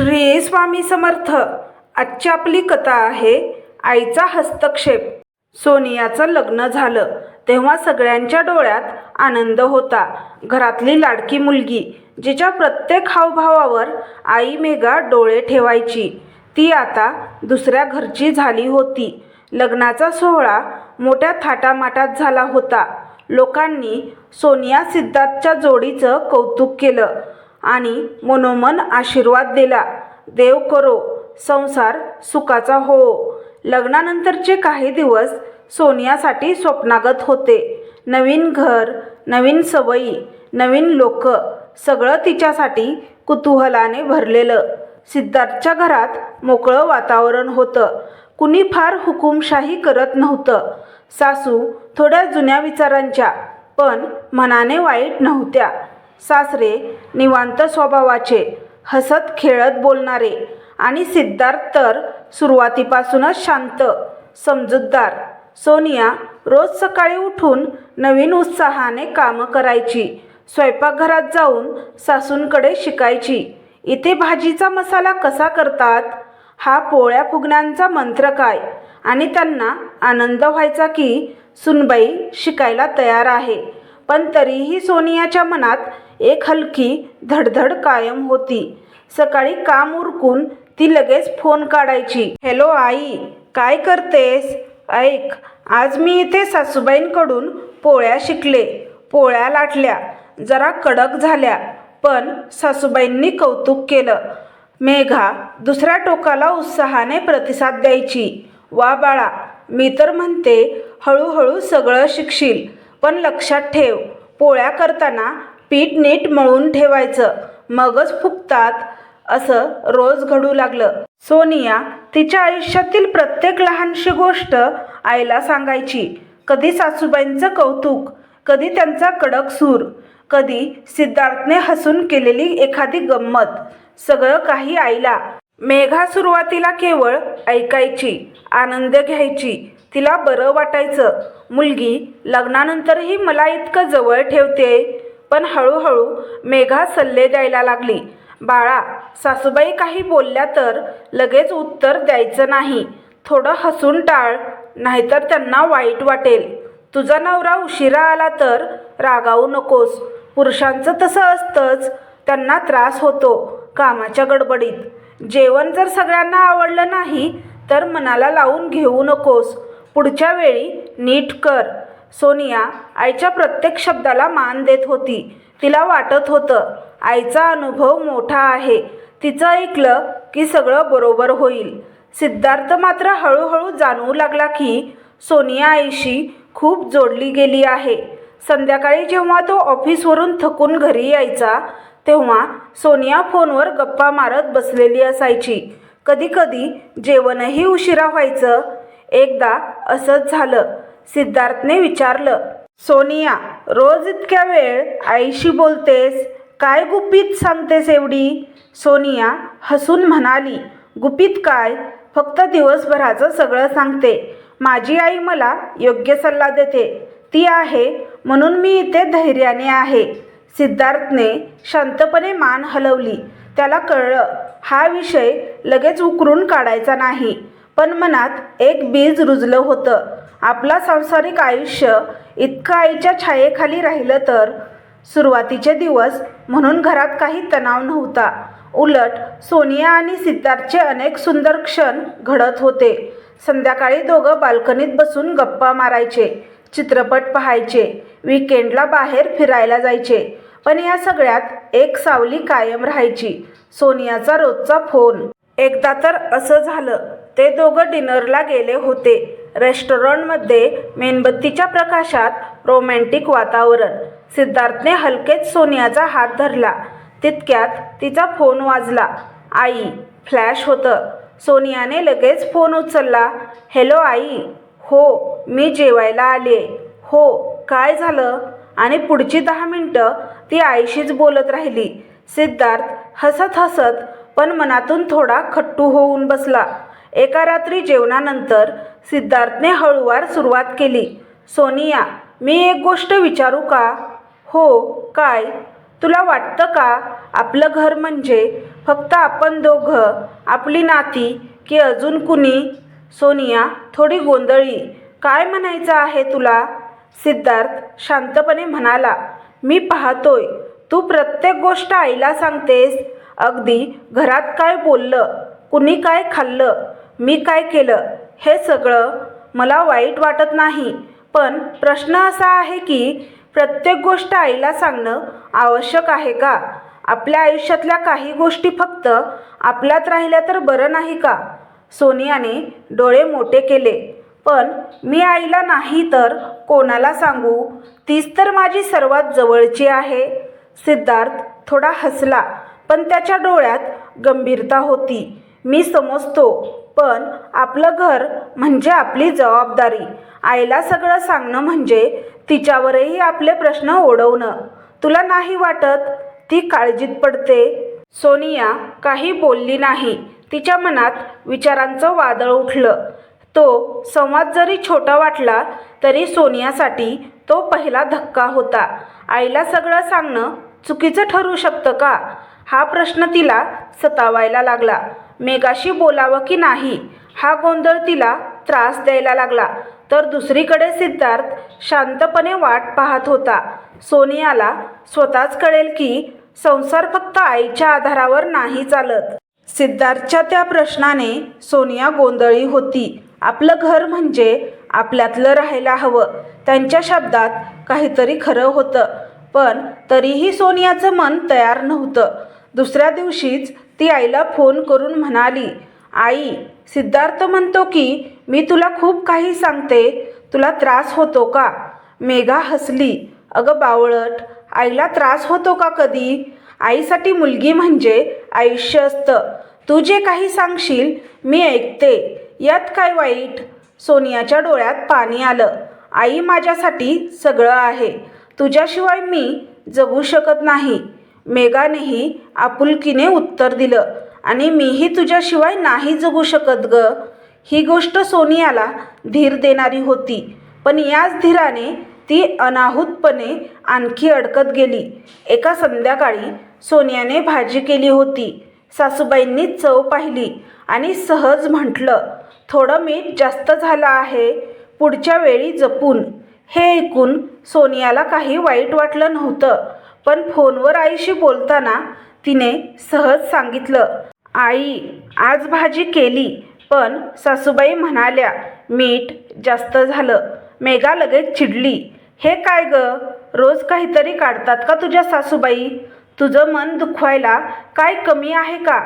श्री स्वामी समर्थ. आजची आपली कथा आहे आईचा हस्तक्षेप. सोनियाचं लग्न झालं. तेव्हा सगळ्यांच्या डोळ्यात आनंद होता. घरातली लाडकी मुलगी जिच्या प्रत्येक हावभावावर आई मेघा डोळे ठेवायची. ती आता दुसऱ्या घरची झाली होती. लग्नाचा सोहळा मोठ्या थाटामाटात झाला होता. लोकांनी सोनिया सिद्धार्थच्या जोडीचं कौतुक केलं. आणि मनोमन आशीर्वाद दिला. देव करो संसार सुखाचा हो. लग्नानंतरचे काही दिवस सोनियासाठी स्वप्नागत होते. नवीन घर नवीन सवयी नवीन लोक सगळं तिच्यासाठी कुतूहलाने भरलेलं. सिद्धार्थच्या घरात मोकळं वातावरण होतं. कुणी फार हुकुमशाही करत नव्हतं. सासू थोड्या जुन्या विचारांच्या पण मनाने वाईट नव्हत्या. सासरे निवांत स्वभावाचे हसत खेळत बोलणारे आणि सिद्धार्थ तर सुरुवातीपासूनच शांत समजूतदार. सोनिया रोज सकाळी उठून नवीन उत्साहाने कामं करायची स्वयंपाकघरात जाऊन सासूंकडे शिकायची. इथे भाजीचा मसाला कसा करतात? हा पोळ्या फुगण्यांचा मंत्र काय? आणि त्यांना आनंद व्हायचा की सुनबाई शिकायला तयार आहे. पण तरीही सोनियाच्या मनात एक हलकी धडधड कायम होती. सकाळी काम उरकून ती लगेच फोन काढायची. हॅलो आई काय करतेस? ऐक आज मी इथे सासूबाईंकडून पोळ्या शिकले. पोळ्या लाटल्या जरा कडक झाल्या पण सासूबाईंनी कौतुक केलं. मेघा दुसऱ्या टोकाला उत्साहाने प्रतिसाद द्यायची. वा बाळा मी तर म्हणते हळूहळू सगळं शिकशील पण लक्षात ठेव पोळ्या करताना पीठ नीट मळून ठेवायचं. मगच फुगतात असं रोज घडू लागलं. सोनिया तिच्या आयुष्यातील प्रत्येक लहानशी गोष्ट आईला सांगायची. कधी सासूबाईंचं कौतुक कधी त्यांचा कडक सूर कधी सिद्धार्थने हसून केलेली एखादी गंमत सगळं काही आईला. मेघा सुरुवातीला केवळ ऐकायची आनंद घ्यायची तिला बरं वाटायचं. मुलगी लग्नानंतरही मला इतकं जवळ ठेवते पण हळूहळू मेघा सल्ले द्यायला लागली. बाळा सासूबाई काही बोलल्या तर लगेच उत्तर द्यायचं नाही. थोडं हसून टाळ नाहीतर त्यांना वाईट वाटेल. तुझा नवरा उशिरा आला तर रागावू नकोस. पुरुषांचं तसं असतंच त्यांना त्रास होतो कामाच्या गडबडीत. जेवण जर सगळ्यांना आवडलं नाही तर मनाला लावून घेऊ नकोस. पुढच्या वेळी नीट कर. सोनिया आईच्या प्रत्येक शब्दाला मान देत होती. तिला वाटत होतं आईचा अनुभव मोठा आहे. तिचं ऐकलं की सगळं बरोबर होईल. सिद्धार्थ मात्र हळूहळू जाणवू लागला की सोनिया आईशी खूप जोडली गेली आहे. संध्याकाळी जेव्हा तो ऑफिसवरून थकून घरी यायचा तेव्हा सोनिया फोनवर गप्पा मारत बसलेली असायची. कधीकधी जेवणही उशिरा व्हायचं. एकदा असंच झालं. सिद्धार्थने विचारलं सोनिया रोज इतक्या वेळ आईशी बोलतेस? काय गुपित सांगतेस एवढी? सोनिया हसून म्हणाली गुपित काय? फक्त दिवसभराचं सगळं सांगते. माझी आई मला योग्य सल्ला देते. ती आहे म्हणून मी इथे धैर्याने आहे. सिद्धार्थने शांतपणे मान हलवली. त्याला कळलं हा विषय लगेच उकरून काढायचा नाही. पण मनात एक बीज रुजलं होतं. आपला सांसारिक आयुष्य इतकं आईच्या छायेखाली राहिलं तर सुरुवातीचे दिवस म्हणून घरात काही तणाव नव्हता. उलट सोनिया आणि सिद्धार्थचे अनेक सुंदर क्षण घडत होते. संध्याकाळी दोघं बाल्कनीत बसून गप्पा मारायचे चित्रपट पाहायचे विकेंडला बाहेर फिरायला जायचे. पण या सगळ्यात एक सावली कायम राहायची सोनियाचा रोजचा फोन. एकदा तर असं झालं. ते दोघं डिनरला गेले होते. रेस्टॉरंटमध्ये मेणबत्तीच्या प्रकाशात रोमॅन्टिक वातावरण. सिद्धार्थने हलकेच सोनियाचा हात धरला. तितक्यात तिचा फोन वाजला. आई फ्लॅश होतं. सोनियाने लगेच फोन उचलला. हॅलो आई. हो मी जेवायला आले हो काय झालं? आणि पुढची दहा मिनटं ती आईशीच बोलत राहिली. सिद्धार्थ हसत हसत पण मनातून थोडा खट्टू होऊन बसला. एका रात्री जेवणानंतर सिद्धार्थने हळूवार सुरुवात केली. सोनिया मी एक गोष्ट विचारू का? हो काय? तुला वाटतं का? आपलं घर म्हणजे फक्त आपण दोघं आपली नाती की अजून कुणी? सोनिया थोडी गोंधळी. काय म्हणायचं आहे तुला? सिद्धार्थ शांतपणे म्हणाला. मी पाहतोय. तू प्रत्येक गोष्ट आईला सांगतेस. अगदी घरात काय बोललं? कुणी काय खाल्लं? मी काय केलं? हे सगळं मला वाईट वाटत नाही. पण प्रश्न असा आहे की प्रत्येक गोष्ट आईला सांगणं आवश्यक आहे का? आपल्या आयुष्यातल्या काही गोष्टी फक्त आपल्यात राहिल्या तर बरं नाही का? सोनियाने डोळे मोठे केले. पण मी आईला नाही तर कोणाला सांगू? तीच तर माझी सर्वात जवळची आहे. सिद्धार्थ थोडा हसला पण त्याच्या डोळ्यात गंभीरता होती. मी समजतो पण आपलं घर म्हणजे आपली जबाबदारी. आईला सगळं सांगणं म्हणजे तिच्यावरही आपले प्रश्न ओढवणं. तुला नाही वाटत ती काळजीत पडते? सोनिया काही बोलली नाही. तिच्या मनात विचारांचं वादळ उठलं. तो संवाद जरी छोटा वाटला तरी सोनियासाठी तो पहिला धक्का होता. आईला सगळं सांगणं चुकीचं ठरू शकतं का? हा प्रश्न तिला सतावायला लागला. मेघाशी बोलावं की नाही? हा गोंधळ तिला त्रास द्यायला लागला. तर दुसरीकडे सिद्धार्थ शांतपणे वाट पाहत होता. सोनियाला स्वतःच कळेल की संसार फक्त आईच्या आधारावर नाही चालत. सिद्धार्थच्या त्या प्रश्नाने सोनिया गोंधळी होती. आपलं घर म्हणजे आपल्यातलं राहायला हवं. त्यांच्या शब्दात काहीतरी खरं होतं. पण तरीही सोनियाचं मन तयार नव्हतं. दुसऱ्या दिवशीच ती आईला फोन करून म्हणाली आई सिद्धार्थ म्हणतो की मी तुला खूप काही सांगते तुला त्रास होतो का मेघा हसली. अगं बावळट आईला त्रास होतो का कधी? आईसाठी मुलगी म्हणजे आयुष्य असतं. तू जे काही सांगशील मी ऐकते. यात काय वाईट सोनियाच्या डोळ्यात पाणी आलं. आई माझ्यासाठी सगळं आहे. तुझ्याशिवाय मी जगू शकत नाही. मेघानेही आपुलकीने उत्तर दिलं आणि मीही तुझ्याशिवाय नाही जगू शकत ग. ही गोष्ट सोनियाला धीर देणारी होती पण याच धीराने ती अनाहूतपणे आणखी अडकत गेली. एका संध्याकाळी सोनियाने भाजी केली होती. सासूबाईंनी चव पाहिली आणि सहज म्हटलं थोडं मीठ जास्त झालं आहे पुढच्या वेळी जपून. हे ऐकून सोनियाला काही वाईट वाटलं नव्हतं. पण फोनवर आईशी बोलताना तिने सहज सांगितलं आई आज भाजी केली पण सासूबाई म्हणाल्या मीठ जास्त झालं मेघा लगेच चिडली. हे काय ग? रोज काहीतरी काढतात का तुझ्या सासूबाई? तुझं मन दुखवायला काय कमी आहे का?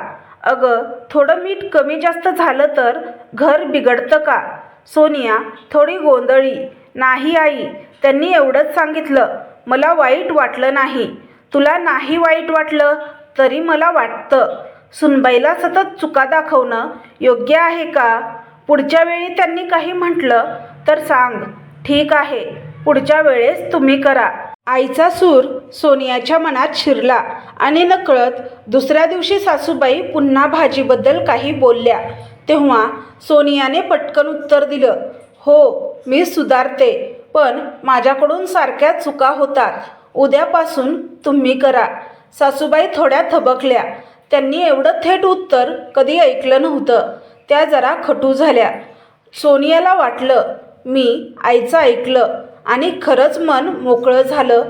अगं थोडं मीठ कमी जास्त झालं तर घर बिघडतं का? सोनिया थोडी गोंधळी. नाही आई त्यांनी एवढंच सांगितलं. मला वाईट वाटलं नाही. तुला नाही वाईट वाटलं तरी मला वाटतं. सुनबाईला सतत चुका दाखवणं योग्य आहे का? पुढच्या वेळी त्यांनी काही म्हटलं तर सांग. ठीक आहे. पुढच्या वेळेस तुम्ही करा. आईचा सूर सोनियाच्या मनात शिरला आणि नकळत दुसऱ्या दिवशी सासूबाई पुन्हा भाजीबद्दल काही बोलल्या. तेव्हा सोनियाने पटकन उत्तर दिलं हो मी सुधारते. पण माझ्याकडून सारख्या चुका होतात. उद्यापासून तुम्ही करा. सासूबाई थोड्या थबकल्या. त्यांनी एवढं थेट उत्तर कधी ऐकलं नव्हतं. त्या जरा खटू झाल्या. सोनियाला वाटलं मी आईचं ऐकलं आणि खरंच मन मोकळं झालं.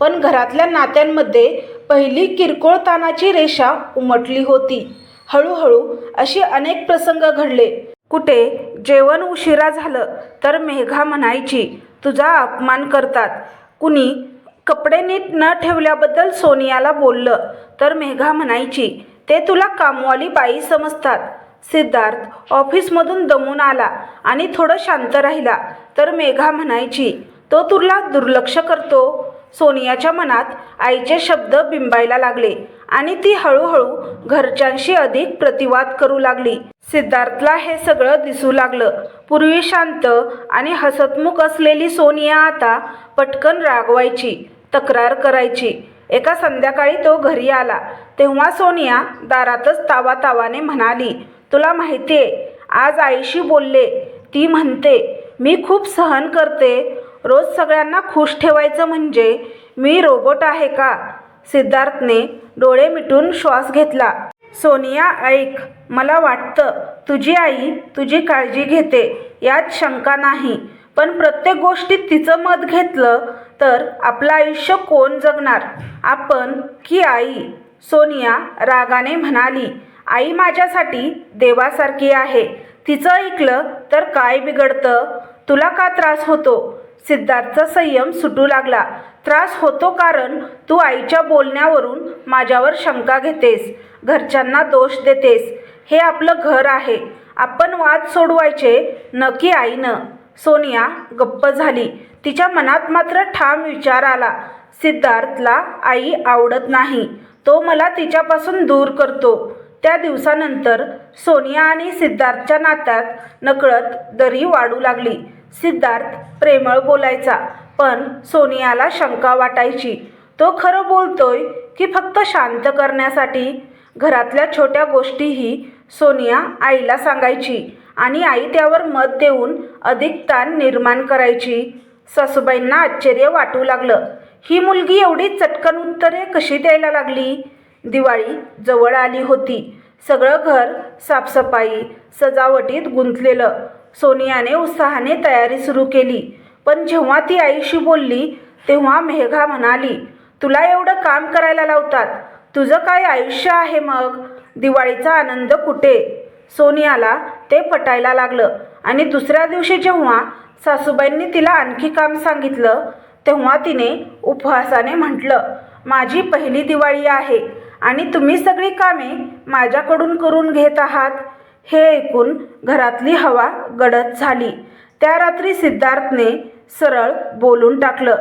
पण घरातल्या नात्यांमध्ये पहिली किरकोळ ताणाची रेषा उमटली होती. हळूहळू असे अनेक प्रसंग घडले. कुठे जेवण उशिरा झालं तर मेघा म्हणायची तुझा अपमान करतात. कुणी कपडे नीट न ठेवल्याबद्दल सोनियाला बोललं तर मेघा म्हणायची ते तुला कामवाली बाई समजतात. सिद्धार्थ ऑफिसमधून दमून आला आणि थोडं शांत राहिला. तर मेघा म्हणायची तो तुला दुर्लक्ष करतो? सोनियाच्या मनात आईचे शब्द बिंबायला लागले. आणि ती हळूहळू घरच्यांशी अधिक प्रतिवाद करू लागली. सिद्धार्थला हे सगळं दिसू लागलं. पूर्वी शांत आणि हसतमुख असलेली सोनिया आता पटकन रागवायची तक्रार करायची. एका संध्याकाळी तो घरी आला. तेव्हा सोनिया दारातच तावातावाने म्हणाली तुला माहिती आहे आज आईशी बोलले. ती म्हणते मी खूप सहन करते. रोज सगळ्यांना खुश ठेवायचं म्हणजे मी रोबोट आहे का? सिद्धार्थने डोळे मिटून श्वास घेतला. सोनिया ऐक. मला वाटतं तुझी आई तुझी काळजी घेते. यात शंका नाही. पण प्रत्येक गोष्टीत तिचं मत घेतलं तर आपलं आयुष्य कोण जगणार? आपण की आई? सोनिया रागाने म्हणाली आई माझ्यासाठी देवासारखी आहे. तिचं ऐकलं तर काय बिघडतं? तुला का त्रास होतो? सिद्धार्थचा संयम सुटू लागला. त्रास होतो कारण तू आईच्या बोलण्यावरून माझ्यावर शंका घेतेस घरच्यांना दोष देतेस. हे आपलं घर आहे. आपण वाद सोडवायचे नक्की आईनं. सोनिया गप्प झाली. तिच्या मनात मात्र ठाम विचार आला. सिद्धार्थला आई आवडत नाही. तो मला तिच्यापासून दूर करतो. त्या दिवसानंतर सोनिया आणि सिद्धार्थच्या नात्यात नकळत दरी वाढू लागली. सिद्धार्थ प्रेमळ बोलायचा. पण सोनियाला शंका वाटायची. तो खरं बोलतोय की फक्त शांत करण्यासाठी? घरातल्या छोट्या गोष्टीही सोनिया आईला सांगायची आणि आई त्यावर मत देऊन अधिक ताण निर्माण करायची. सासूबाईंना आश्चर्य वाटू लागलं. ही मुलगी एवढी चटकन उत्तरे कशी द्यायला लागली? दिवाळी जवळ आली होती. सगळं घर साफसफाई सजावटीत गुंतलेलं. सोनियाने उत्साहाने तयारी सुरू केली. पण जेव्हा ती आईशी बोलली तेव्हा मेघा म्हणाली तुला एवढं काम करायला लावतात. तुझं काय आयुष्य आहे मग? दिवाळीचा आनंद कुठे? सोनियाला ते पटायला लागलं. आणि दुसऱ्या दिवशी जेव्हा सासूबाईंनी तिला आणखी काम सांगितलं तेव्हा तिने उपहासाने म्हटलं माझी पहिली दिवाळी आहे आणि तुम्ही सगळी कामे माझ्याकडून करून घेत आहात. हे ऐकून घरातली हवा गडद झाली. त्या रात्री सिद्धार्थने सरळ बोलून टाकलं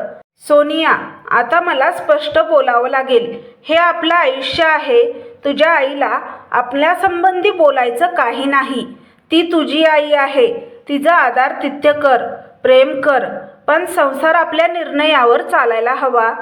सोनिया आता मला स्पष्ट बोलावं लागेल. हे आपलं आयुष्य आहे. तुझ्या आईला आपल्यासंबंधी बोलायचं काही नाही. ती तुझी आई आहे. तिचा आधार तिथ्य कर प्रेम कर. पण संसार आपल्या निर्णयावर चालायला हवा.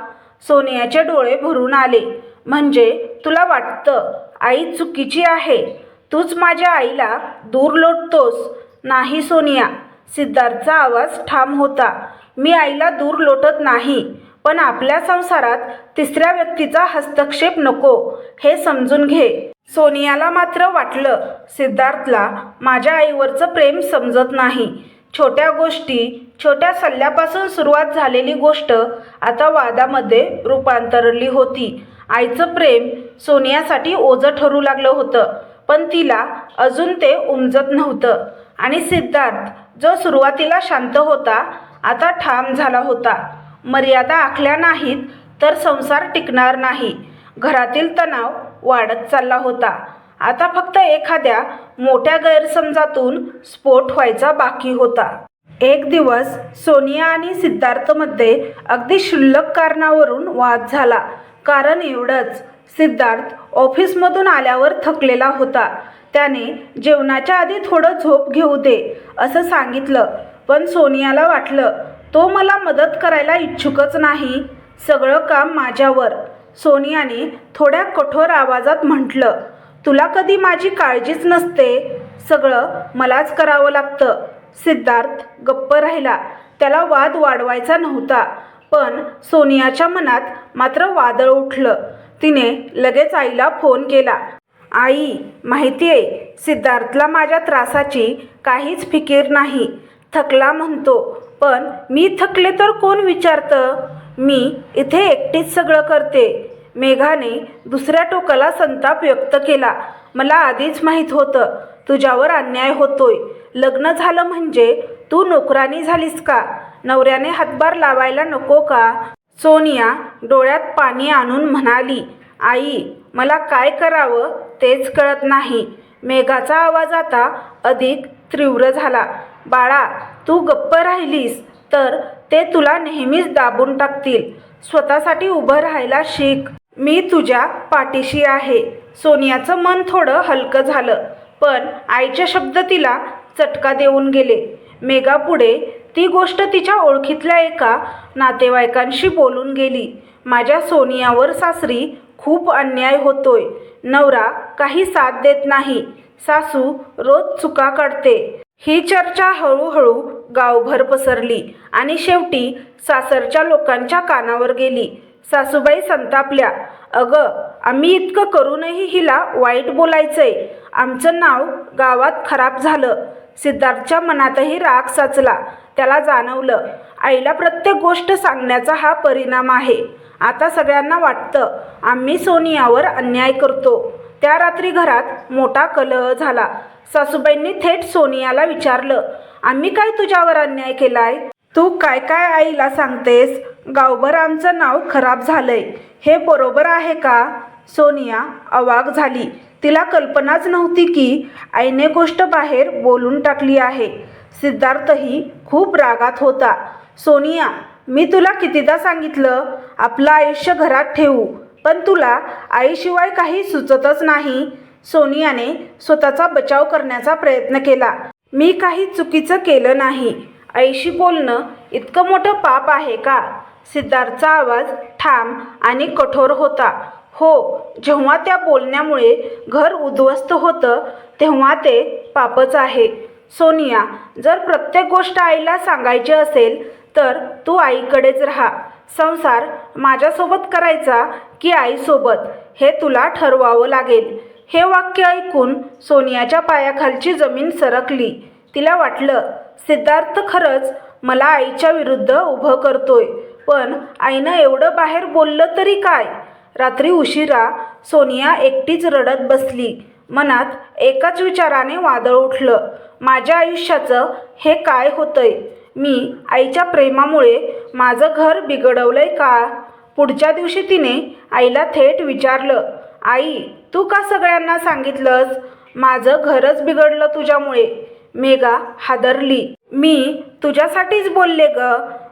सोनियाचे डोळे भरून आले. म्हणजे तुला वाटतं आई चुकीची आहे? तूच माझ्या आईला दूर लोटतोस. नाही सोनिया. सिद्धार्थचा आवाज ठाम होता. मी आईला दूर लोटत नाही पण आपल्या संसारात तिसऱ्या व्यक्तीचा हस्तक्षेप नको हे समजून घे. सोनियाला मात्र वाटलं सिद्धार्थला माझ्या आईवरचं प्रेम समजत नाही. छोट्या गोष्टी छोट्या सल्ल्यापासून सुरुवात झालेली गोष्ट आता वादामध्ये रूपांतरली होती. आईचं प्रेम सोनियासाठी ओझं ठरू लागलं होतं. पण तिला अजून ते उमजत नव्हतं. आणि सिद्धार्थ जो सुरुवातीला शांत होता आता ठाम झाला होता. मर्यादा आखल्या नाहीत तर संसार टिकणार नाही. घरातील तणाव वाढत चालला होता. आता फक्त एखाद्या मोठ्या गैरसमजातून स्फोट व्हायचा बाकी होता. एक दिवस सोनिया आणि सिद्धार्थमध्ये अगदी क्षुल्लक कारणावरून वाद झाला. कारण एवढंच सिद्धार्थ ऑफिसमधून आल्यावर थकलेला होता. त्याने जेवणाच्या आधी थोडं झोप घेऊ दे असं सांगितलं. पण सोनियाला वाटलं तो मला मदत करायला इच्छुकच नाही. सगळं काम माझ्यावर. सोनियाने थोड्या कठोर आवाजात म्हटलं तुला कधी माझी काळजीच नसते. सगळं मलाच करावं लागतं. सिद्धार्थ गप्प राहिला. त्याला वाद वाढवायचा नव्हता. पण सोनियाच्या मनात मात्र वादळ उठलं. तिने लगेच आईला फोन केला. आई माहिती आहे सिद्धार्थला माझ्या त्रासाची काहीच फिकीर नाही. थकला म्हणतो पण मी थकले तर कोण विचारतं? मी इथे एकटीच सगळं करते. मेघाने दुसऱ्या टोकाला संताप व्यक्त केला. मला आधीच माहीत होतं तुझ्यावर अन्याय होतोय. लग्न झालं म्हणजे तू नोकरानी झालीस का? नवऱ्याने हातभार लावायला नको का? सोनिया डोळ्यात पाणी आणून म्हणाली आई मला काय करावं तेच कळत नाही. मेघाचा आवाज आता अधिक तीव्र झाला. बाळा तू गप्प राहिलीस तर ते तुला नेहमीच दाबून टाकतील. स्वतःसाठी उभं राहायला शिक. मी तुझ्या पाठीशी आहे. सोनियाचं मन थोडं हलकं झालं पण आईचे शब्द तिला चटका देऊन गेले. मेघापुढे ती गोष्ट तिच्या ओळखीतल्या एका नातेवाईकांशी बोलून गेली. माझ्या सोनियावर सासरी खूप अन्याय होतोय. नवरा काही साथ देत नाही. सासू रोज चुका काढते. ही चर्चा हळूहळू गावभर पसरली आणि शेवटी सासरच्या लोकांच्या कानावर गेली. सासूबाई संतापल्या. अगं आम्ही इतकं करूनही हिला वाईट बोलायचंय. आमचं नाव गावात खराब झालं. सिद्धार्थच्या मनातही राग साचला. त्याला जाणवलं. आईला प्रत्येक गोष्ट सांगण्याचा हा परिणाम आहे. आता सगळ्यांना वाटतं आम्ही सोनियावर अन्याय करतो. त्या रात्री घरात मोठा कलह झाला. सासूबाईंनी थेट सोनियाला विचारलं आम्ही काय तुझ्यावर अन्याय केलाय? तू काय काय आईला सांगतेस? गावभर आमचं नाव खराब झालंय. हे बरोबर आहे का? सोनिया अवाग झाली. तिला कल्पनाच नव्हती की आईने गोष्ट बाहेर बोलून टाकली आहे. सिद्धार्थही खूप रागात होता. सोनिया मी तुला कितीदा सांगितलं आपलं आयुष्य घरात ठेवू पण तुला आईशिवाय काही सुचतच नाही सोनियाने स्वतःचा बचाव करण्याचा प्रयत्न केला. मी काही चुकीचं केलं नाही. आईशी बोलणं इतकं मोठं पाप आहे का सिद्धार्थचा आवाज ठाम आणि कठोर होता. हो जेव्हा त्या बोलण्यामुळे घर उद्ध्वस्त होतं तेव्हा ते पापच आहे. सोनिया जर प्रत्येक गोष्ट आईला सांगायची असेल तर तू आईकडेच राहा. संसार माझ्यासोबत करायचा की आईसोबत हे तुला ठरवावं लागेल. हे वाक्य ऐकून सोनियाच्या पायाखालची जमीन सरकली. तिला वाटलं सिद्धार्थ खरंच मला आईच्या विरुद्ध उभं करतोय पण आईनं एवढं बाहेर बोललं तरी काय? रात्री उशिरा सोनिया एकटीच रडत बसली. मनात एकाच विचाराने वादळ उठलं. माझ्या आयुष्याचं हे काय होतंय? मी आईच्या प्रेमामुळे माझं घर बिघडवलंय का? पुढच्या दिवशी तिने आईला थेट विचारलं आई तू का सगळ्यांना सांगितलंस? माझं घरच बिघडलं तुझ्यामुळे. मेघा हादरली. मी तुझ्यासाठीच बोलले ग.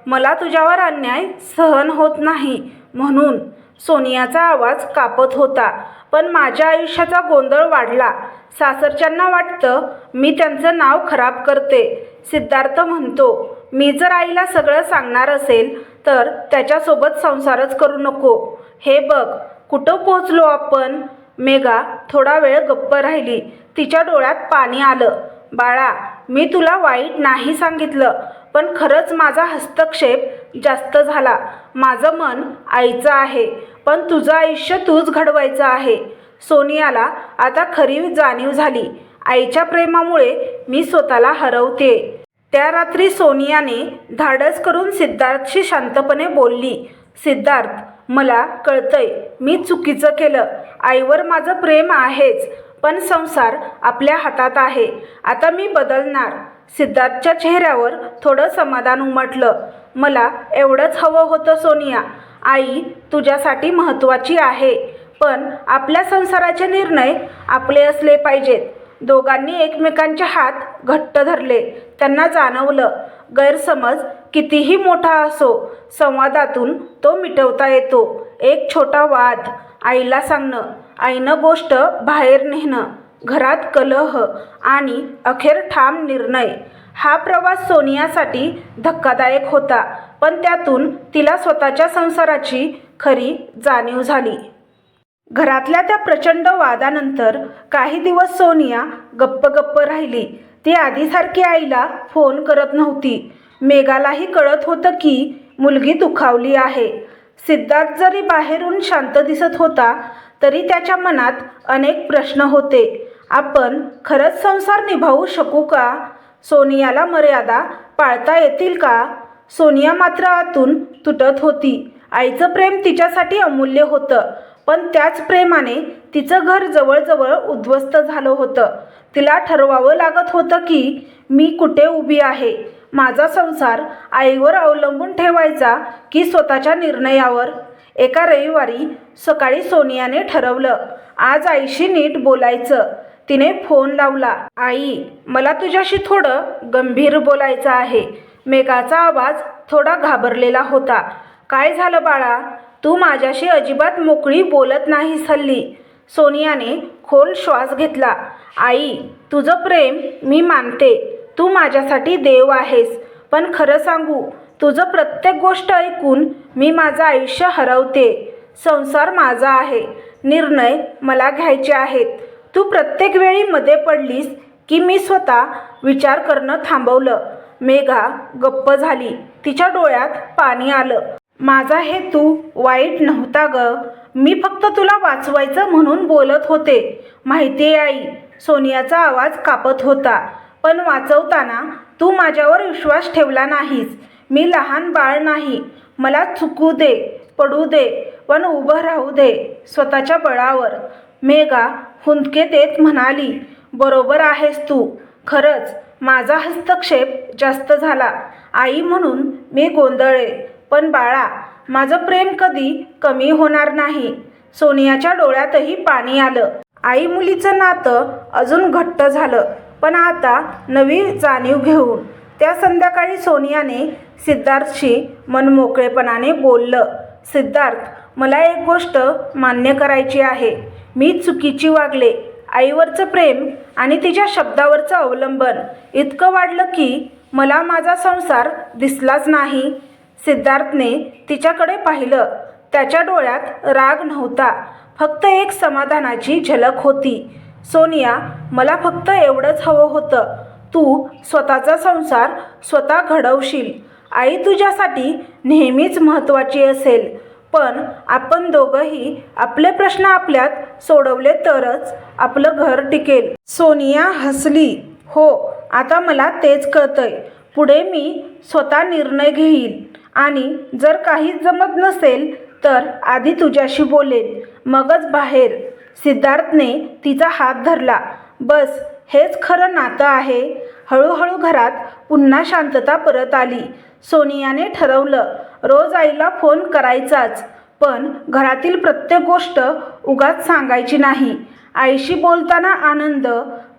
मला तुझ्यावर अन्याय सहन होत नाही म्हणून सोनियाचा आवाज कापत होता. पण माझ्या आयुष्याचा गोंधळ वाढला. सासरच्यांना वाटतं मी त्यांचं नाव खराब करते. सिद्धार्थ म्हणतो मी जर आईला सगळं सांगणार असेल तर त्याच्यासोबत संसारच करू नको. हे बघ कुठं पोचलो आपण? मेघा थोडा वेळ गप्प राहिली. तिच्या डोळ्यात पाणी आलं. बाळा मी तुला वाईट नाही सांगितलं पण खरंच माझा हस्तक्षेप जास्त झाला. माझं मन आईचं आहे पण तुझं आयुष्य तूच घडवायचं आहे. सोनियाला आता खरी जाणीव झाली. आईच्या प्रेमामुळे मी स्वतःला हरवते. त्या रात्री सोनियाने धाडस करून सिद्धार्थशी शांतपणे बोलली. सिद्धार्थ मला कळतंय मी चुकीचं केलं. आईवर माझं प्रेम आहेच पण संसार आपल्या हातात आहे. आता मी बदलणार. सिद्धार्थच्या चेहऱ्यावर थोडं समाधान उमटलं. मला एवढंच हवं होतं सोनिया. आई तुझ्यासाठी महत्त्वाची आहे. पण आपल्या संसाराचे निर्णय आपले असले पाहिजेत. दोघांनी एकमेकांचे हात घट्ट धरले. त्यांना जाणवलं गैरसमज कितीही मोठा असो संवादातून तो मिटवता येतो. एक छोटा वाद. आईला सांगणं. आईनं गोष्ट बाहेर नेणं घरात कलह आणि अखेर ठाम निर्णय. हा प्रवास सोनियासाठी धक्कादायक होता पण त्यातून तिला स्वतःच्या संसाराची खरी जाणीव झाली. घरातल्या त्या प्रचंड वादानंतर काही दिवस सोनिया गप्प गप्प राहिली. ती आधीसारखी आईला फोन करत नव्हती. मेघालाही कळत होतं की मुलगी दुखावली आहे. सिद्धार्थ जरी बाहेरून शांत दिसत होता तरी त्याच्या मनात अनेक प्रश्न होते. आपण खरंच संसार निभावू शकू का? सोनियाला मर्यादा पाळता येतील का? सोनिया मात्र आतून तुटत होती. आईचं प्रेम तिच्यासाठी अमूल्य होतं पण त्याच प्रेमाने तिचं घर जवळजवळ उद्ध्वस्त झालं होतं. तिला ठरवावं लागत होतं की मी कुठे उभी आहे? माझा संसार आईवर अवलंबून ठेवायचा की स्वतःच्या निर्णयावर? एका रविवारी सकाळी सोनियाने ठरवलं आज आईशी नीट बोलायचं. तिने फोन लावला आई मला तुझ्याशी थोडं गंभीर बोलायचं आहे. मेघाचा आवाज थोडा घाबरलेला होता. काय झालं बाळा? तू माझ्याशी अजिबात मोकळी बोलत नाही हल्ली. सोनियाने खोल श्वास घेतला आई तुझं प्रेम मी मानते. तू माझ्यासाठी देव आहेस. पण खरं सांगू तुझं प्रत्येक गोष्ट ऐकून मी माझं आयुष्य हरवते. संसार माझा आहे. निर्णय मला घ्यायचे आहेत. तू प्रत्येक वेळी मध्ये पडलीस की मी स्वतः विचार करणं थांबवलं. मेघा गप्प झाली. तिच्या डोळ्यात पाणी आलं. माझा हेतू वाईट नव्हता ग. मी फक्त तुला वाचवायचं म्हणून बोलत होते. माहिती आई सोनियाचा आवाज कापत होता. पण वाचवताना तू माझ्यावर विश्वास ठेवला नाहीस. मी लहान बाळ नाही. मला चुकू दे पडू दे पण उभं राहू दे स्वतःच्या बळावर. मेघा हुंदके देत म्हणाली बरोबर आहेस तू. खरंच माझा हस्तक्षेप जास्त झाला. आई म्हणून मी गोंधळे पण बाळा माझं प्रेम कधी कमी होणार नाही. सोनियाच्या डोळ्यातही पाणी आलं. आई मुलीचं नातं अजून घट्ट झालं. पण आता नवी जाणीव घेऊन त्या संध्याकाळी सोनियाने सिद्धार्थशी मनमोकळेपणाने बोललं सिद्धार्थ मला एक गोष्ट मान्य करायची आहे. मी चुकीची वागले. आईवरचं प्रेम आणि तिच्या शब्दावरचं अवलंबन इतकं वाढलं की मला माझा संसार दिसलाच नाही. सिद्धार्थने तिच्याकडे पाहिलं. त्याच्या डोळ्यात राग नव्हता. फक्त एक समाधानाची झलक होती. सोनिया मला फक्त एवढंच हवं होतं. तू स्वतःचा संसार स्वतः घडवशील. आई तुझ्यासाठी नेहमीच महत्त्वाची असेल. पण आपण दोघंही आपले प्रश्न आपल्यात सोडवले तरच आपलं घर टिकेल. सोनिया हसली. हो आता मला तेच कळतंय. पुढे मी स्वतः निर्णय घेईल. आणि जर काहीच जमत नसेल तर आधी तुझ्याशी बोलेन. मगच बाहेर. सिद्धार्थने तिचा हात धरला. बस हेच खरं नातं आहे. हळूहळू घरात पुन्हा शांतता परत आली. सोनियाने ठरवलं रोज आईला फोन करायचाच पण घरातील प्रत्येक गोष्ट उगाच सांगायची नाही. आईशी बोलताना आनंद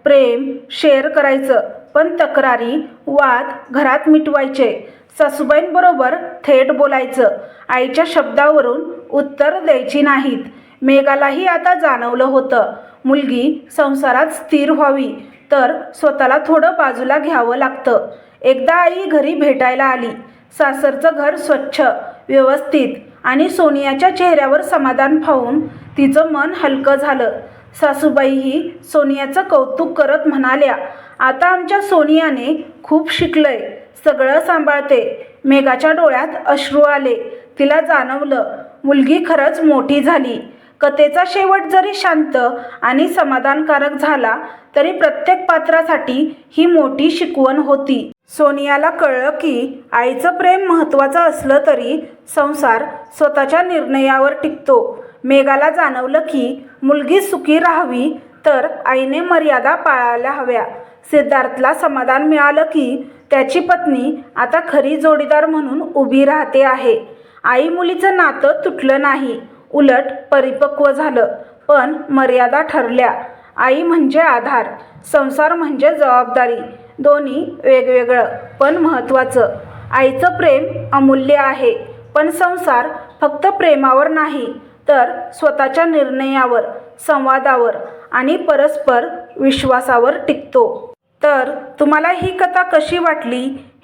प्रेम शेअर करायचं पण तक्रारी वाद घरात मिटवायचे. सासूबाईंबरोबर थेट बोलायचं. आईच्या शब्दावरून उत्तर द्यायची नाहीत. मेघालाही आता जाणवलं होतं. मुलगी संसारात स्थिर व्हावी तर स्वतःला थोडं बाजूला घ्यावं लागतं. एकदा आई घरी भेटायला आली. सासरचं घर स्वच्छ व्यवस्थित आणि सोनियाच्या चेहऱ्यावर समाधान पाहून तिचं मन हलकं झालं. सासूबाईही सोनियाचं कौतुक करत म्हणाल्या आता आमच्या सोनियाने खूप शिकलंय सगळं सांभाळते. मेघाच्या डोळ्यात अश्रू आले. तिला जाणवलं मुलगी खरंच मोठी झाली. कथेचा शेवट जरी शांत आणि समाधानकारक झाला तरी प्रत्येक पात्रासाठी ही मोठी शिकवण होती. सोनियाला कळलं की आईचं प्रेम महत्त्वाचं असलं तरी संसार स्वतःच्या निर्णयावर टिकतो. मेघाला जाणवलं की मुलगी सुखी राहावी तर आईने मर्यादा पाळायला हव्या. सिद्धार्थला समाधान मिळालं की त्याची पत्नी आता खरी जोडीदार म्हणून उभी राहते आहे. आई मुलीचं नातं तुटलं नाही. उलट परिपक्व झालं. पण मर्यादा ठरल्या. आई म्हणजे आधार संसार म्हणजे जबाबदारी. दोन्ही वेगवेगळं पण महत्त्वाचं. आईचं प्रेम अमूल्य आहे पण संसार फक्त प्रेमावर नाही तर स्वतःच्या निर्णयावर संवादावर आणि परस्पर विश्वासावर टिकतो. तर तुम्हाला ही कथा कशी वाटली?